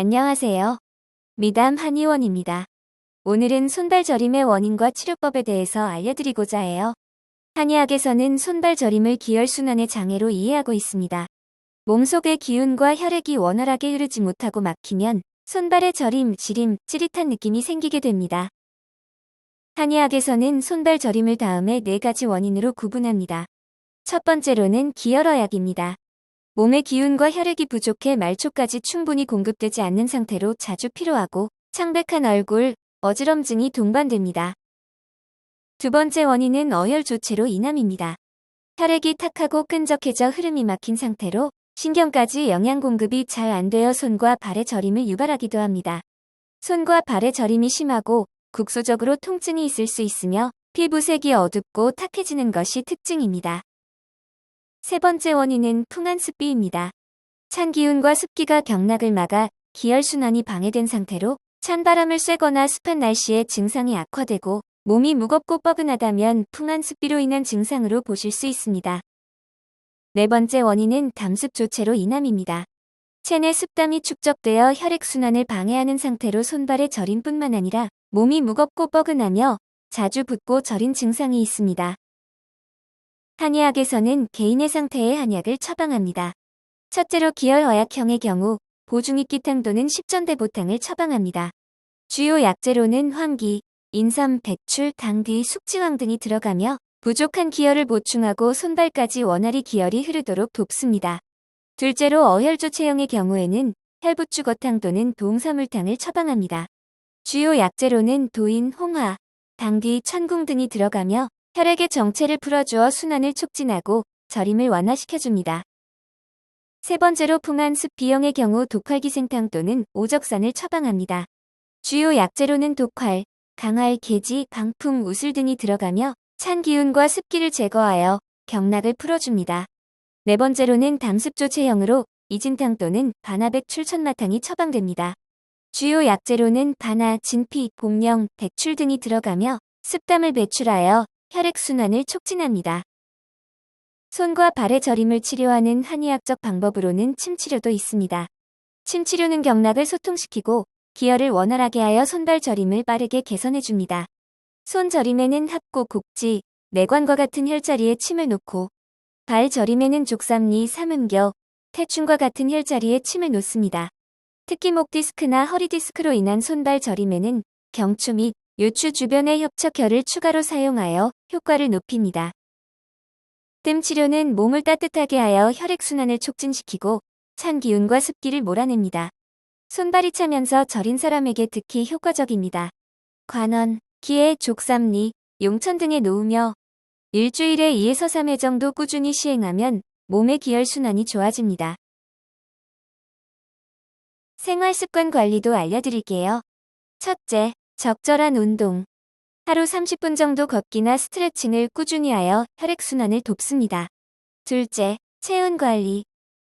안녕하세요. 미담 한의원입니다. 오늘은 손발 저림의 원인과 치료법에 대해서 알려드리고자 해요. 한의학에서는 손발 저림을 기혈순환의 장애로 이해하고 있습니다. 몸속의 기운과 혈액이 원활하게 흐르지 못하고 막히면 손발의 저림, 지림, 찌릿한 느낌이 생기게 됩니다. 한의학에서는 손발 저림을 다음에 네 가지 원인으로 구분합니다. 첫 번째로는 기혈어약입니다. 몸의 기운과 혈액이 부족해 말초까지 충분히 공급되지 않는 상태로 자주 피로하고 창백한 얼굴, 어지럼증이 동반됩니다. 두 번째 원인은 어혈 조체로 인함입니다. 혈액이 탁하고 끈적해져 흐름이 막힌 상태로 신경까지 영양 공급이 잘 안 되어 손과 발의 저림을 유발하기도 합니다. 손과 발의 저림이 심하고 국소적으로 통증이 있을 수 있으며 피부색이 어둡고 탁해지는 것이 특징입니다. 세 번째 원인은 풍한 습비입니다. 찬 기운과 습기가 경락을 막아 기혈순환이 방해된 상태로 찬 바람을 쐬거나 습한 날씨에 증상이 악화되고 몸이 무겁고 뻐근하다면 풍한 습비로 인한 증상으로 보실 수 있습니다. 네 번째 원인은 담습 조체로 인함입니다. 체내 습담이 축적되어 혈액순환을 방해하는 상태로 손발의 저림 뿐만 아니라 몸이 무겁고 뻐근하며 자주 붓고 저린 증상이 있습니다. 한의학에서는 개인의 상태에 한약을 처방합니다. 첫째로 기혈허약형의 경우 보중익기탕 또는 십전대보탕을 처방합니다. 주요 약재로는 황기, 인삼, 배출, 당귀, 숙지황 등이 들어가며 부족한 기혈을 보충하고 손발까지 원활히 기혈이 흐르도록 돕습니다. 둘째로 어혈조 체형의 경우에는 혈부추거탕 또는 동사물탕을 처방합니다. 주요 약재로는 도인, 홍화, 당귀, 천궁 등이 들어가며 혈액의 정체를 풀어주어 순환을 촉진하고 저림을 완화시켜줍니다. 세 번째로 풍한 습 비형의 경우 독활 기생탕 또는 오적산을 처방합니다. 주요 약재로는 독활, 강활, 계지, 방풍, 우슬 등이 들어가며 찬 기운과 습기를 제거하여 경락을 풀어줍니다. 네 번째로는 담습조 체형으로 이진탕 또는 바나백 출천마탕이 처방됩니다. 주요 약재로는 바나, 진피, 복령, 백출 등이 들어가며 습담을 배출하여 혈액순환을 촉진합니다. 손과 발의 저림을 치료하는 한의학적 방법으로는 침치료도 있습니다. 침치료는 경락을 소통시키고 기혈을 원활하게 하여 손발 저림을 빠르게 개선해줍니다. 손 저림에는 합고 곡지, 내관과 같은 혈자리에 침을 놓고 발 저림에는 족삼리, 삼음겨, 태충과 같은 혈자리에 침을 놓습니다. 특히 목 디스크나 허리 디스크로 인한 손발 저림에는 경추 및 요추 주변의 협착혈을 추가로 사용하여 효과를 높입니다. 뜸 치료는 몸을 따뜻하게 하여 혈액순환을 촉진시키고 찬 기운과 습기를 몰아냅니다. 손발이 차면서 저린 사람에게 특히 효과적입니다. 관원, 기에 족삼리, 용천 등에 놓으며 일주일에 2에서 3회 정도 꾸준히 시행하면 몸의 기혈순환이 좋아집니다. 생활습관 관리도 알려드릴게요. 첫째, 적절한 운동. 하루 30분 정도 걷기나 스트레칭을 꾸준히 하여 혈액순환을 돕습니다. 둘째, 체온 관리.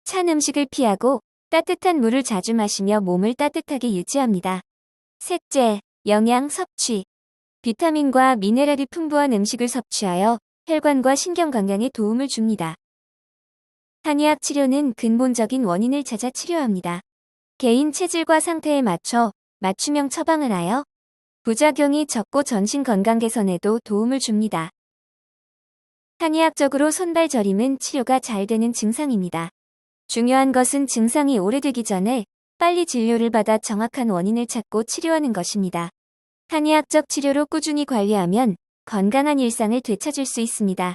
찬 음식을 피하고 따뜻한 물을 자주 마시며 몸을 따뜻하게 유지합니다. 셋째, 영양 섭취. 비타민과 미네랄이 풍부한 음식을 섭취하여 혈관과 신경 건강에 도움을 줍니다. 한의학 치료는 근본적인 원인을 찾아 치료합니다. 개인 체질과 상태에 맞춰 맞춤형 처방을 하여 부작용이 적고 전신 건강 개선에도 도움을 줍니다. 한의학적으로 손발 저림은 치료가 잘 되는 증상입니다. 중요한 것은 증상이 오래되기 전에 빨리 진료를 받아 정확한 원인을 찾고 치료하는 것입니다. 한의학적 치료로 꾸준히 관리하면 건강한 일상을 되찾을 수 있습니다.